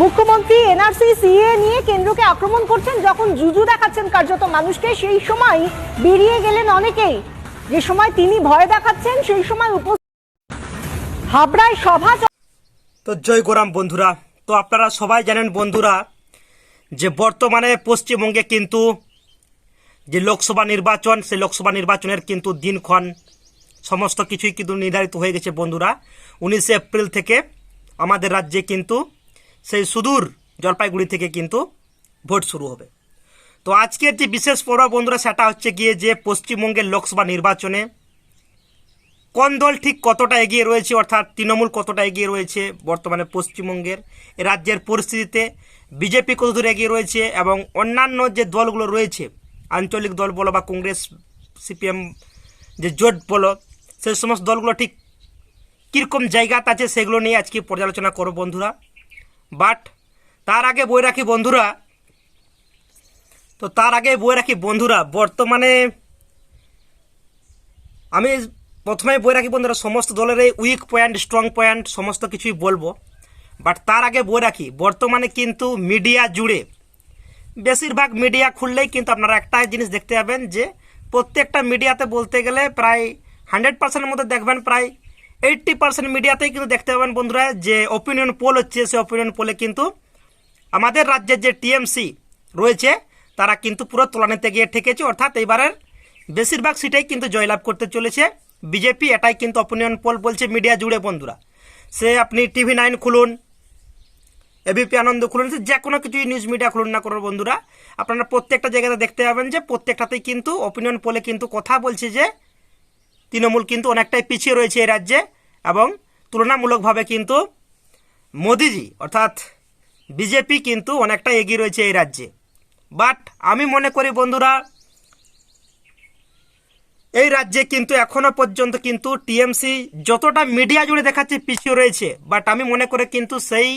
মুখ্যমন্ত্রী, NRC, CA নিয়ে কেন্দ্রকে আক্রমণ করছেন যখন জুজু দেখাচ্ছেন কার্যত মানুষকে, সেই সময় বেরিয়ে গেলেন অনেকেই। যে সময় তিনি ভয় দেখাচ্ছেন, সেই সময় উপস্থিত হাবড়ায় সভা তো জয় গোরাম বন্ধুরা, তো আপনারা সবাই জানেন বন্ধুরা, যে বর্তমানে পশ্চিমবঙ্গে কিন্তু যে লোকসভা নির্বাচন, সেই লোকসভা নির্বাচনের কিন্তু দিনক্ষণ সমস্ত কিছুই কিন্তু নির্ধারিত হয়ে গেছে বন্ধুরা। উনিশে এপ্রিল থেকে আমাদের রাজ্যে কিন্তু সেই সুদূর জলপাইগুড়ি থেকে কিন্তু ভোট শুরু হবে। তো আজকের যে বিশেষ পর্ব বন্ধুরা, সেটা হচ্ছে গিয়ে যে পশ্চিমবঙ্গের লোকসভা নির্বাচনে কোন দল ঠিক কতটা এগিয়ে রয়েছে, অর্থাৎ তৃণমূল কতটা এগিয়ে রয়েছে বর্তমানে পশ্চিমবঙ্গের রাজ্যের পরিস্থিতিতে, বিজেপি কত দূর এগিয়ে রয়েছে এবং অন্যান্য যে দলগুলো রয়েছে, আঞ্চলিক দল বলো বা কংগ্রেস, সিপিএম যে জোট বলো, সেই সমস্ত দলগুলো ঠিক কীরকম জায়গাতে আছে, সেগুলো নিয়ে আজকে পর্যালোচনা করো বন্ধুরা। বাট তার আগে বই রাখি বন্ধুরা। তো তার আগে বই রাখি বন্ধুরা, বর্তমানে আমি প্রথমে বই রাখি বন্ধুরা, সমস্ত দলের এই উইক পয়েন্ট স্ট্রং পয়েন্ট সমস্ত কিছুই বলব। বাট তার আগে বই রাখি, বর্তমানে কিন্তু মিডিয়া জুড়ে, বেশিরভাগ মিডিয়া খুললেই কিন্তু আপনারা একটা জিনিস দেখতে পাবেন যে, প্রত্যেকটা মিডিয়াতে বলতে গেলে প্রায় হান্ড্রেড পার্সেন্টের মধ্যে দেখবেন, প্রায় এইট্টি পার্সেন্ট মিডিয়াতেই কিন্তু দেখতে পাবেন বন্ধুরা যে অপিনিয়ন পোল হচ্ছে, সেই অপিনিয়ন পোলে কিন্তু আমাদের রাজ্যের যে টিএমসি রয়েছে, তারা কিন্তু পুরো তোলানিতে গিয়ে ঠেকেছে। অর্থাৎ এবারের বেশিরভাগ সিটেই কিন্তু জয়লাভ করতে চলেছে। বিজেপি এটাই কিন্তু অপিনিয়ন পোল বলছে মিডিয়া জুড়ে বন্ধুরা। সে আপনি টিভি নাইন খুলুন এবিপি আনন্দ খুলুন, সে যে কোনো কিছুই নিউজ মিডিয়া খুলুন না করো বন্ধুরা, আপনারা প্রত্যেকটা জায়গাতে দেখতে পাবেন যে প্রত্যেকটাতেই কিন্তু অপিনিয়ন পোলে কিন্তু কথা বলছে যে তৃণমূল কিন্তু অনেকটাই পিছিয়ে রয়েছে এই রাজ্যে এবং তুলনামূলকভাবে কিন্তু মোদিজি, অর্থাৎ বিজেপি কিন্তু অনেকটা এগিয়ে রয়েছে এই রাজ্যে। বাট আমি মনে করি বন্ধুরা, এই রাজ্যে কিন্তু এখনও পর্যন্ত কিন্তু টিএমসি যতটা মিডিয়া জুড়ে দেখাচ্ছে পিছিয়ে রয়েছে। বাট আমি মনে করি কিন্তু সেই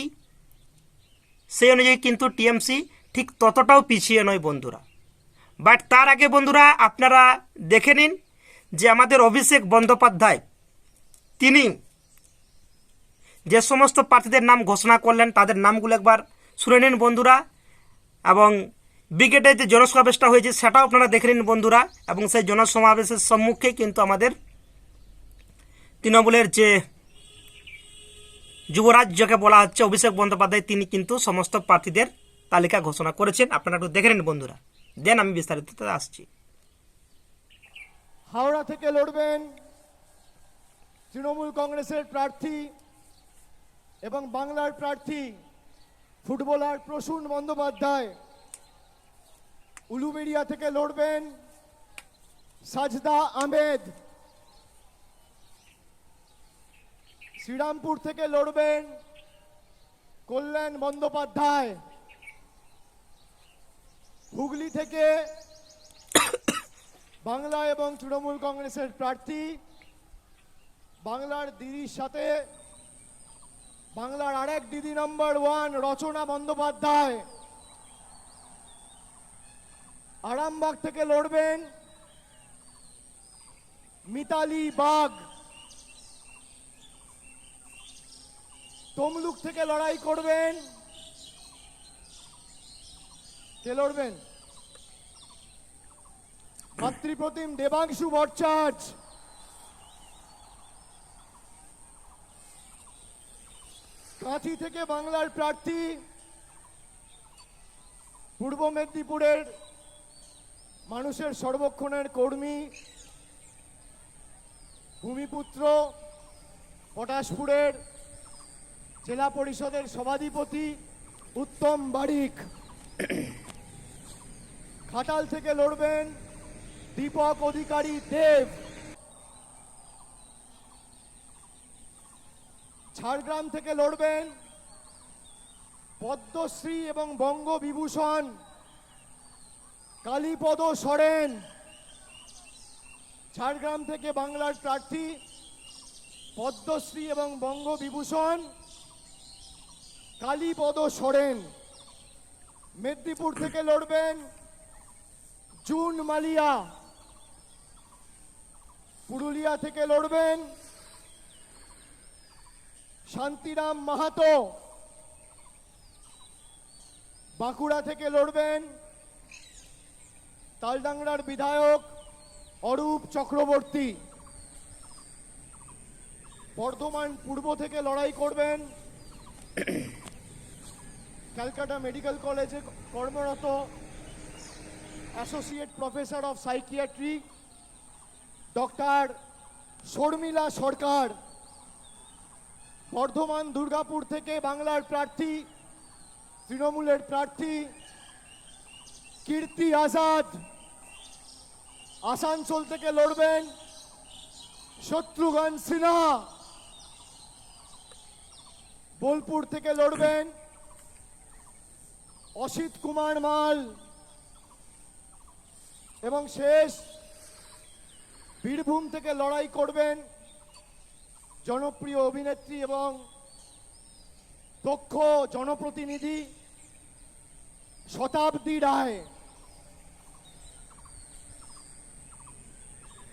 সেই অনুযায়ী কিন্তু টিএমসি ঠিক ততটাও পিছিয়ে নয় বন্ধুরা। বাট তার আগে বন্ধুরা, আপনারা দেখে নিন যে আমাদের অভিষেক বন্দ্যোপাধ্যায়, তিনি যে সমস্ত প্রার্থীদের নাম ঘোষণা করলেন, তাদের নামগুলো একবার শুনে নিন বন্ধুরা। এবং ব্রিগেডের যে জনসমাবেশটা হয়েছে, সেটাও আপনারা দেখে নিন বন্ধুরা। এবং সেই জনসমাবেশের সম্মুখে কিন্তু আমাদের তৃণমূলের যে যুবরাজ যাকে বলা হচ্ছে, অভিষেক বন্দ্যোপাধ্যায়, তিনি কিন্তু সমস্ত প্রার্থীদের তালিকা ঘোষণা করেছেন। আপনারা একটু দেখে নিন বন্ধুরা। দেন আমি বিস্তারিত আসছি। হাওড়া থেকে লড়বেন তৃণমূল কংগ্রেসের প্রার্থী এবং বাংলার প্রার্থী ফুটবলার প্রসূন বন্দ্যোপাধ্যায়। উলুবেড়িয়া থেকে লড়বেন সাজদা আহমেদ। শ্রীরামপুর থেকে লড়বেন কল্যাণ বন্দ্যোপাধ্যায়। হুগলি থেকে বাংলা এবং তৃণমূল কংগ্রেসের প্রার্থী, বাংলার দিদির সাথে বাংলার আরেক দিদি নম্বর ওয়ান রচনা বন্দ্যোপাধ্যায়। আরামবাগ থেকে লড়বেন মিতালি বাগ। তমলুক থেকে লড়াই করবেন। কে লড়বেন? মাতৃপ্রতিম দেবাংশু ভট্টাচার্য। কাঁথি থেকে বাংলার প্রার্থী পূর্ব মেদিনীপুরের মানুষের সর্বক্ষণের কর্মী, ভূমিপুত্র, পটাশপুরের জেলা পরিষদের সভাধিপতি উত্তম বারিক। খাটাল থেকে লড়বেন দীপক অধিকারী দেব। ঝাড়গ্রাম থেকে লড়বেন পদ্মশ্রী এবং বঙ্গবিভূষণ কালীপদ সরেন। ঝাড়গ্রাম থেকে বাংলার প্রার্থী পদ্মশ্রী এবং বঙ্গবিভূষণ কালীপদ সরেন। মেদিনীপুর থেকে লড়বেন জুন মালিয়া। পুরুলিয়া থেকে লড়বেন শান্তিরাম মাহাতো। বাঁকুড়া থেকে লড়বেন তালডাংরার বিধায়ক অরূপ চক্রবর্তী। বর্ধমান পূর্ব থেকে লড়াই করবেন ক্যালকাটা মেডিকেল কলেজে কর্মরত associate professor of psychiatry. Doctor Sharmila Sarkar, Bardhaman Durgapur থেকে বাংলার প্রার্থী, তৃণমূলের প্রার্থী, কীর্তি আজাদ, আসানসোল থেকে লড়বেন শত্রুঘ্ন সিনহা, বোলপুর থেকে লড়বেন অসিত কুমার মাল, এবং শেষ বীরভূম থেকে লড়াই করবেন জনপ্রিয় অভিনেত্রী এবং দক্ষ জনপ্রতিনিধি শতাব্দী রায়।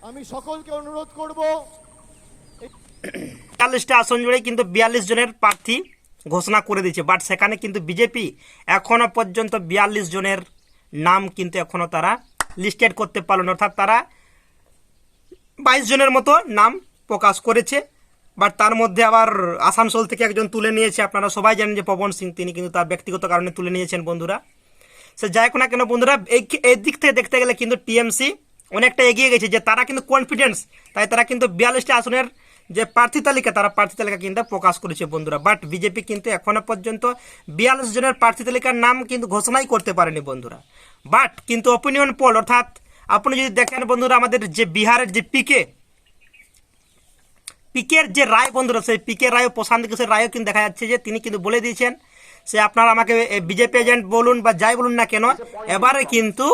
আমি সকলকে অনুরোধ করব বিয়াল্লিশটা আসন জুড়ে কিন্তু বিয়াল্লিশ জনের প্রার্থী ঘোষণা করে দিয়েছে বাট সেখানে কিন্তু বিজেপি এখনও পর্যন্ত বিয়াল্লিশ জনের নাম কিন্তু এখনও তারা লিস্টেড করতে পারল না। অর্থাৎ তারা বাইশ জনের মতো নাম প্রকাশ করেছে। বাট তার মধ্যে আবার আসানসোল থেকে একজন তুলে নিয়েছে। আপনারা সবাই জানেন যে পবন সিং, তিনি কিন্তু তার ব্যক্তিগত কারণে তুলে নিয়েছেন বন্ধুরা। সে যাই না কেন বন্ধুরা, এই এই দিক থেকে দেখতে গেলে কিন্তু টিএমসি অনেকটা এগিয়ে গেছে যে তারা কিন্তু কনফিডেন্স তাই তারা কিন্তু বিয়াল্লিশটা আসনের যে প্রার্থী তালিকা, তারা প্রার্থী তালিকা কিন্তু প্রকাশ করেছে বন্ধুরা। বাট বিজেপি কিন্তু এখনও পর্যন্ত বিয়াল্লিশ জনের প্রার্থী তালিকার নাম কিন্তু ঘোষণাই করতে পারেনি বন্ধুরা। বাট কিন্তু অপিনিয়ন পোল অর্থাৎ আপনি যদি দেখেন বন্ধুরা, আমাদের যে বিহারের যে পিকে, পিকের যে রায় বন্ধুরা, সেই পিকে রায় প্রশান্ত কিশোর রায়ও কিন্তু দেখা যাচ্ছে যে তিনি কিন্তু বলে দিয়েছেন সে আপনারা আমাকে বিজেপি এজেন্ট বলুন বা যাই বলুন না কেন, এবারে কিন্তু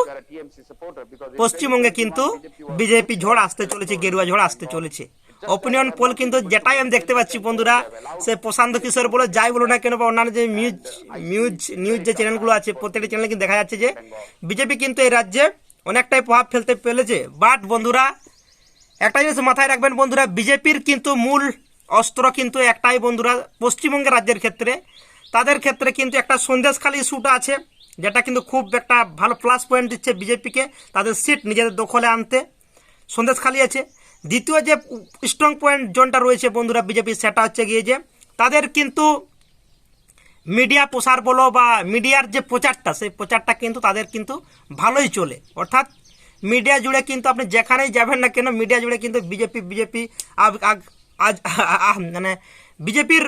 পশ্চিমবঙ্গে কিন্তু বিজেপি ঝড় আসতে চলেছে, গেরুয়া ঝড় আসতে চলেছে। অপিনিয়ন পোল কিন্তু যেটাই আমি দেখতে পাচ্ছি বন্ধুরা, সে প্রশান্ত কিশোর বলে যাই বলুন না কেন বা অন্যান্য যে নিউজ নিউজ নিউজ যে চ্যানেলগুলো আছে, প্রত্যেকটি চ্যানেলে কিন্তু দেখা যাচ্ছে যে বিজেপি কিন্তু এই রাজ্যে অনেকটাই প্রভাব ফেলতে পেরেছে বাট বন্ধুরা একটা জিনিস মাথায় রাখবেন বন্ধুরা, বিজেপির কিন্তু মূল অস্ত্র কিন্তু একটাই বন্ধুরা, পশ্চিমবঙ্গের রাজ্যের ক্ষেত্রে। তাদের ক্ষেত্রে কিন্তু একটা সন্দেশখালী ইস্যুটা আছে, যেটা কিন্তু খুব একটা ভালো প্লাস পয়েন্ট দিচ্ছে বিজেপিকে, তাদের সিট নিজেদের দখলে আনতে। সন্দেশখালী আছে। দ্বিতীয় যে স্ট্রং পয়েন্ট জোনটা রয়েছে বন্ধুরা বিজেপি সেটা হচ্ছে গিয়ে যে, তাদের কিন্তু মিডিয়া প্রসার বলো বা মিডিয়ার যে প্রচারটা, সেই প্রচারটা কিন্তু তাদের কিন্তু ভালোই চলে। অর্থাৎ মিডিয়া জুড়ে কিন্তু আপনি যেখানেই যাবেন না কেন মিডিয়া জুড়ে কিন্তু বিজেপি বিজেপি আজ মানে বিজেপির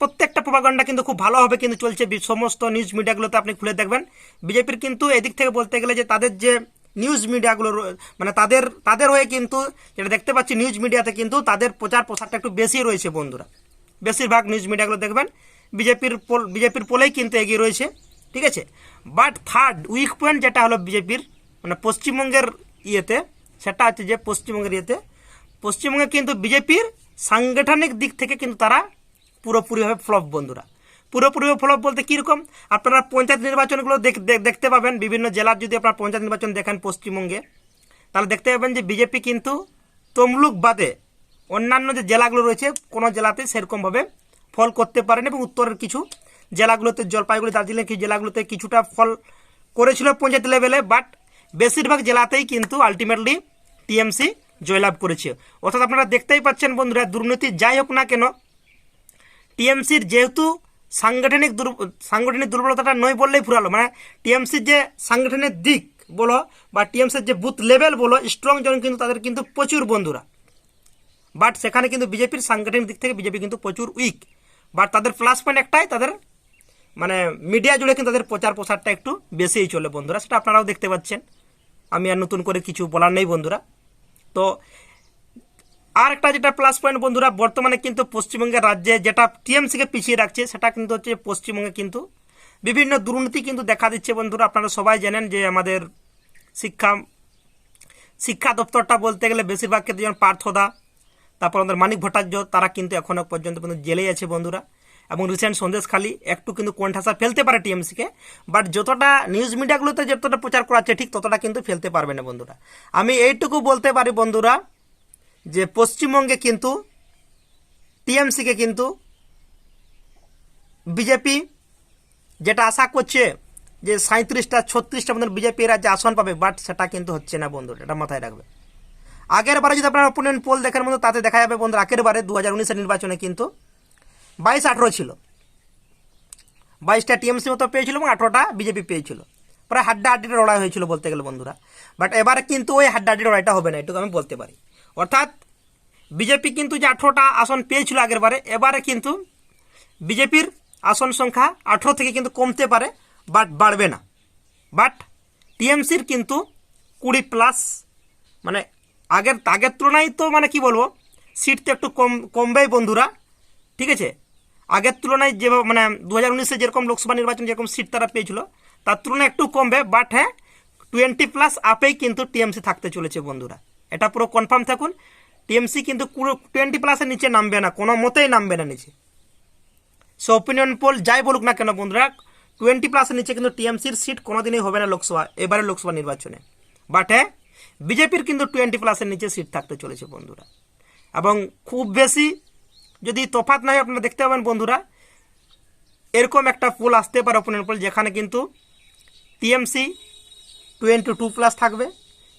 প্রত্যেকটা প্রভাগণ্ডা কিন্তু খুব ভালোভাবে কিন্তু চলছে। সমস্ত নিউজ মিডিয়াগুলোতে আপনি খুলে দেখবেন। বিজেপির কিন্তু এদিক থেকে বলতে গেলে যে তাদের যে নিউজ মিডিয়াগুলো মানে তাদের তাদের হয়ে কিন্তু যেটা দেখতে পাচ্ছি নিউজ মিডিয়াতে কিন্তু তাদের প্রচার প্রসারটা একটু বেশি রয়েছে বন্ধুরা। বেশিরভাগ নিউজ মিডিয়াগুলো দেখবেন। বিজেপির পোল, বিজেপির পোলেই কিন্তু এগিয়ে রয়েছে, ঠিক আছে? বাট থার্ড উইক পয়েন্ট যেটা হলো বিজেপির মানে পশ্চিমবঙ্গের ইয়েতে, সেটা হচ্ছে যে পশ্চিমবঙ্গের ইয়েতে, পশ্চিমবঙ্গে কিন্তু বিজেপির সাংগঠনিক দিক থেকে কিন্তু তারা পুরোপুরিভাবে ফ্লপ বন্ধুরা। পুরোপুরিভাবে ফ্লপ বলতে কীরকম? আপনারা পঞ্চায়েত নির্বাচনগুলো দেখ- দেখ- দেখতে পাবেন, বিভিন্ন জেলার যদি আপনারা পঞ্চায়েত নির্বাচন দেখেন পশ্চিমবঙ্গে, তাহলে দেখতে পাবেন যে বিজেপি কিন্তু তমলুক বাদে অন্যান্য যে জেলাগুলো রয়েছে, কোনো জেলাতে সেরকমভাবে ফল করতে পারেন এবং উত্তরের কিছু জেলাগুলোতে, জলপাইগুড়ি, দার্জিলিং জেলাগুলোতে কিছুটা ফল করেছিল পঞ্চায়েত লেভেলে বাট বেশিরভাগ জেলাতেই কিন্তু আলটিমেটলি টিএমসি জয়লাভ করেছে। অর্থাৎ আপনারা দেখতেই পাচ্ছেন বন্ধুরা, দুর্নীতি যাই হোক না কেন টিএমসির যেহেতু সাংগঠনিক দুর্ব, সাংগঠনিক দুর্বলতাটা নয় বললেই ফুরালো মানে টিএমসির যে সাংগঠনিক দিক বলো বা টিএমসির যে বুথ লেভেল বলো স্ট্রং জন কিন্তু তাদের কিন্তু প্রচুর বন্ধুরা। বাট সেখানে কিন্তু বিজেপির সাংগঠনিক দিক থেকে বিজেপি কিন্তু প্রচুর উইক বাট তাদের প্লাস পয়েন্ট একটাই, তাদের মানে মিডিয়া জুড়ে কিন্তু তাদের প্রচার প্রসারটা একটু বেশিই চলে বন্ধুরা, সেটা আপনারাও দেখতে পাচ্ছেন। আমি আর নতুন করে কিছু বলার নেই বন্ধুরা। তো আর একটা যেটা প্লাস পয়েন্ট বন্ধুরা, বর্তমানে কিন্তু পশ্চিমবঙ্গের রাজ্যে যেটা টিএমসিকে পিছিয়ে রাখছে, সেটা কিন্তু হচ্ছে পশ্চিমবঙ্গে কিন্তু বিভিন্ন দুর্নীতি কিন্তু দেখা দিচ্ছে বন্ধুরা। আপনারা সবাই জানেন যে আমাদের শিক্ষা শিক্ষা দপ্তরটা বলতে গেলে বেশিরভাগ ক্ষেত্রে যেমন পার্থদা তারপর আমাদের মানিক ভট্টাচার্য, তারা কিন্তু এখনও পর্যন্ত কিন্তু জেলেই আছে বন্ধুরা। এবং রিসেন্ট সন্দেশখালী একটু কিন্তু কোণঠাসা ফেলতে পারে টিএমসিকে বাট যতটা নিউজ মিডিয়াগুলোতে যতটা প্রচার করাচ্ছে ঠিক ততটা কিন্তু ফেলতে পারবে না বন্ধুরা। আমি এইটুকু বলতে পারি বন্ধুরা, যে পশ্চিমবঙ্গে কিন্তু টিএমসিকে কিন্তু বিজেপি যেটা আশা করছে যে সাঁত্রিশটা ছত্রিশটা মতন বিজেপি রাজ্যে আসন পাবে বাট সেটা কিন্তু হচ্ছে না বন্ধুরা, এটা মাথায় রাখবে। আগের বারে যদি আপনার অপোনেন্ট পোল দেখার মতো, তাতে দেখা যাবে বন্ধুরা, আগের বারে দু হাজার নির্বাচনে কিন্তু বাইশ আঠেরো ছিল। বাইশটা টিএমসি মতো পেয়েছিল এবং আঠেরোটা বিজেপি পেয়েছিল। প্রায় হাড্ডা হাড্ডির লড়াই হয়েছিল বলতে গেলে বন্ধুরা। বাট এবারে কিন্তু ওই হাড্ডা হাড্ডির লড়াইটা হবে না, এটুকু আমি বলতে পারি। অর্থাৎ বিজেপি কিন্তু যে আঠেরোটা আসন পেয়েছিল আগের বারে, এবারে কিন্তু বিজেপির আসন সংখ্যা আঠেরো থেকে কিন্তু কমতে পারে বাট বাড়বে না। বাট টিএমসির কিন্তু কুড়ি প্লাস মানে আগের আগের তুলনায় তো মানে কি বলব সিট তো একটু কম, কমবেই বন্ধুরা, ঠিক আছে? আগের তুলনায় যে মানে দু হাজার উনিশে যেরকম লোকসভা নির্বাচন, যেরকম সিট তারা পেয়েছিল, তার তুলনায় একটু কমবে বাট হ্যাঁ টোয়েন্টি প্লাস আপেই কিন্তু টিএমসি থাকতে চলেছে বন্ধুরা। এটা পুরো কনফার্ম থাকুন টিএমসি কিন্তু পুরো টোয়েন্টি প্লাসের নিচে নামবে না, কোনো মতেই নামবে না নিচে। সো ওপিনিয়ন পোল যাই বলুক না কেন বন্ধুরা টোয়েন্টি প্লাসের নিচে কিন্তু টিএমসির সিট কোনোদিনই হবে না লোকসভা এবারে লোকসভা নির্বাচনে। বাট হ্যাঁ বিজেপির কিন্তু টোয়েন্টি প্লাসের নিচে সিট থাকতে চলেছে বন্ধুরা। এবং খুব বেশি যদি তফাৎ নাই আপনারা দেখতে পাবেন বন্ধুরা, এরকম একটা পোল আসতে পারে ওপিনিয়ন পোল যেখানে কিন্তু টিএমসি টোয়েন্টি টু প্লাস থাকবে,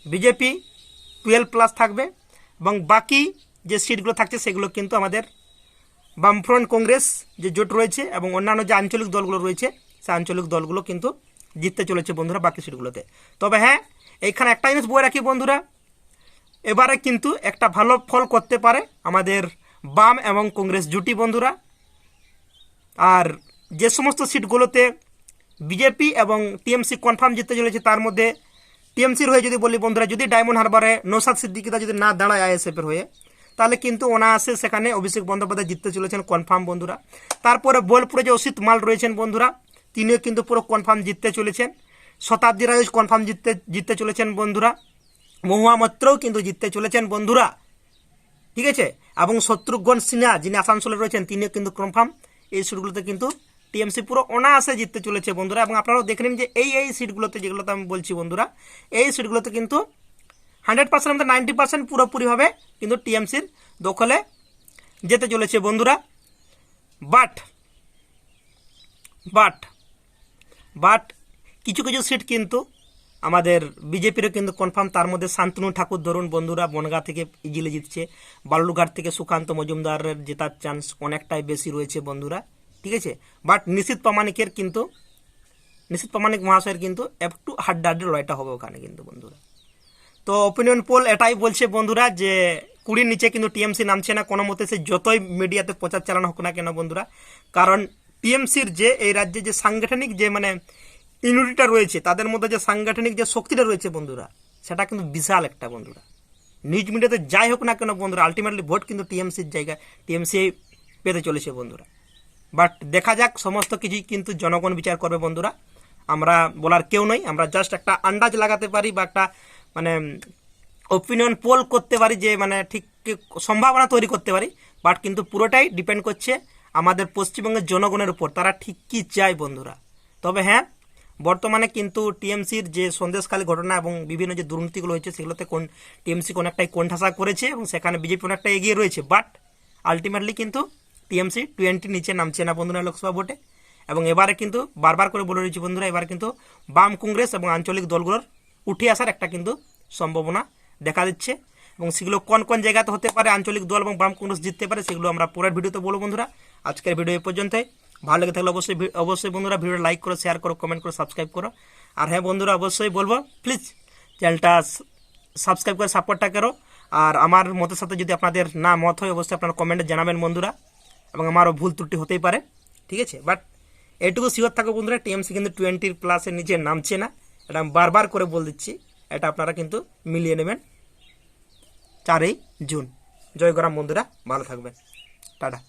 বিজেপি টুয়েলভ প্লাস থাকবে এবং বাকি যে সিটগুলো থাকছে সেগুলো কিন্তু আমাদের বামফ্রন্ট কংগ্রেস যে জোট রয়েছে এবং অন্যান্য যে আঞ্চলিক দলগুলো রয়েছে, সে আঞ্চলিক দলগুলো কিন্তু জিততে চলেছে বন্ধুরা বাকি সিটগুলোতে তবে হ্যাঁ এইখানে একটা জিনিস বয়ে রাখি বন্ধুরা। এবারে কিন্তু একটা ভালো ফল করতে পারে আমাদের বাম এবং কংগ্রেস জুটি বন্ধুরা। আর যে সমস্ত সিটগুলোতে বিজেপি এবং টিএমসি কনফার্ম জিততে চলেছে, তার মধ্যে টিএমসির হয়ে যদি বলি বন্ধুরা, যদি ডায়মন্ড হারবারে নৌসাদ সিদ্দিকিতা যদি না দাঁড়ায় আইএসএফের হয়ে, তাহলে কিন্তু অনায়াসে সেখানে অভিষেক বন্দ্যোপাধ্যায় জিততে চলেছেন কনফার্ম বন্ধুরা। তারপরে বোলপুরে যে অসিত মাল রয়েছেন বন্ধুরা, তিনিও কিন্তু পুরো কনফার্ম জিততে চলেছেন। শতাব্দী রায় কনফার্ম জিততে জিততে চলেছেন বন্ধুরা। মহুয়া মৈত্রও কিন্তু জিততে চলেছেন বন্ধুরা। ঠিক আছে? এবং শত্রুঘ্ন সিনহা যিনি আসানসোলে রয়েছেন, তিনিও কিন্তু কনফার্ম এই সিটগুলোতে কিন্তু টিএমসি পুরো অনায়াসে জিততে চলেছে বন্ধুরা। এবং আপনারাও দেখে নিন যে এই এই সিটগুলোতে যেগুলোতে আমি বলছি বন্ধুরা, এই সিটগুলোতে কিন্তু হান্ড্রেড পার্সেন্ট মধ্যে নাইনটি পার্সেন্ট পুরোপুরিভাবে কিন্তু টিএমসির দখলে যেতে চলেছে বন্ধুরা। বাট বাট বাট কিছু কিছু সিট কিন্তু আমাদের বিজেপিরও কিন্তু কনফার্ম তার মধ্যে শান্তনু ঠাকুর ধরুন বন্ধুরা বনগা থেকে ইজিলি জিতছে। বালুরঘাট থেকে সুকান্ত মজুমদারের জেতার চান্স অনেকটাই বেশি রয়েছে বন্ধুরা, ঠিক আছে? বাট নিশীত প্রামাণিকের কিন্তু, নিশীত প্রামাণিক মহাশয়ের কিন্তু একটু হাড্ডাহাড্ডি লড়াইটা হবে ওখানে কিন্তু বন্ধুরা। তো ওপিনিয়ন পোল এটাই বলছে বন্ধুরা যে কুড়ির নিচে কিন্তু টিএমসি নামছে না, কোনো মতে সে যতই মিডিয়াতে প্রচার চালানো হোক না কেন বন্ধুরা। কারণ টিএমসির যে, এই রাজ্যে যে সাংগঠনিক যে মানে ইউনিটিটা রয়েছে, তাদের মধ্যে যে সাংগঠনিক যে শক্তিটা রয়েছে বন্ধুরা, সেটা কিন্তু বিশাল একটা বন্ধুরা। নিউজ মিডিয়াতে যাই হোক না কেন বন্ধুরা আলটিমেটলি ভোট কিন্তু টিএমসির জায়গায় টিএমসি পেতে চলেছে বন্ধুরা। বাট দেখা যাক, সমস্ত কিছুই কিন্তু জনগণ বিচার করবে বন্ধুরা। আমরা বলার কেউ নই, আমরা জাস্ট একটা আন্দাজ লাগাতে পারি বা একটা মানে ওপিনিয়ন পোল করতে পারি যে মানে ঠিক সম্ভাবনা তৈরি করতে পারি। বাট কিন্তু পুরোটাই ডিপেন্ড করছে আমাদের পশ্চিমবঙ্গের জনগণের উপর, তারা ঠিক কী চায় বন্ধুরা। তবে হ্যাঁ বর্তমানে কিন্তু টিএমসির যে সন্দেশকালী ঘটনা এবং বিভিন্ন যে দুর্নীতিগুলো হয়েছে, সেগুলোতে কোন টিএমসি অনেকটাই কোণঠাসা করেছে এবং সেখানে বিজেপি অনেকটা এগিয়ে রয়েছে। বাট আলটিমেটলি কিন্তু টিএমসি টোয়েন্টি নিচে নামছে না বন্ধুরা লোকসভা ভোটে। এবং এবারে কিন্তু বারবার করে বলে রয়েছে বন্ধুরা, এবার কিন্তু বাম কংগ্রেস এবং আঞ্চলিক দলগুলোর উঠে আসার একটা কিন্তু সম্ভাবনা দেখা দিচ্ছে। এবং সেগুলো কোন কোন জায়গাতে হতে পারে, আঞ্চলিক দল এবং বাম কংগ্রেস জিততে পারে, সেগুলো আমরা পরের ভিডিওতে বলব বন্ধুরা। আজকের ভিডিও এ পর্যন্তই। ভালো লেগে থাকলে অবশ্যই অবশ্যই বন্ধুরা ভিডিও লাইক করো শেয়ার করো কমেন্ট করো সাবস্ক্রাইব করো। আর হ্যাঁ বন্ধুরা, অবশ্যই বলব প্লিজ চ্যানেলটা সাবস্ক্রাইব করে সাপোর্টটা করো। আর আমার মতের সাথে যদি আপনাদের না মত হয়, অবশ্যই আপনারা কমেন্টে জানাবেন বন্ধুরা। এবং আমারও ভুল ত্রুটি হতেই পারে, ঠিক আছে? বাট এইটুকু শিওর থাকো বন্ধুরা টিএমসি কিন্তু টোয়েন্টির প্লাসের নিচে নামছে না। এটা আমি বারবার করে বল দিচ্ছি, এটা আপনারা কিন্তু মিলিয়ে নেবেন। চারই জুন। জয় গরাম বন্ধুরা, ভালো থাকবেন। টাটা।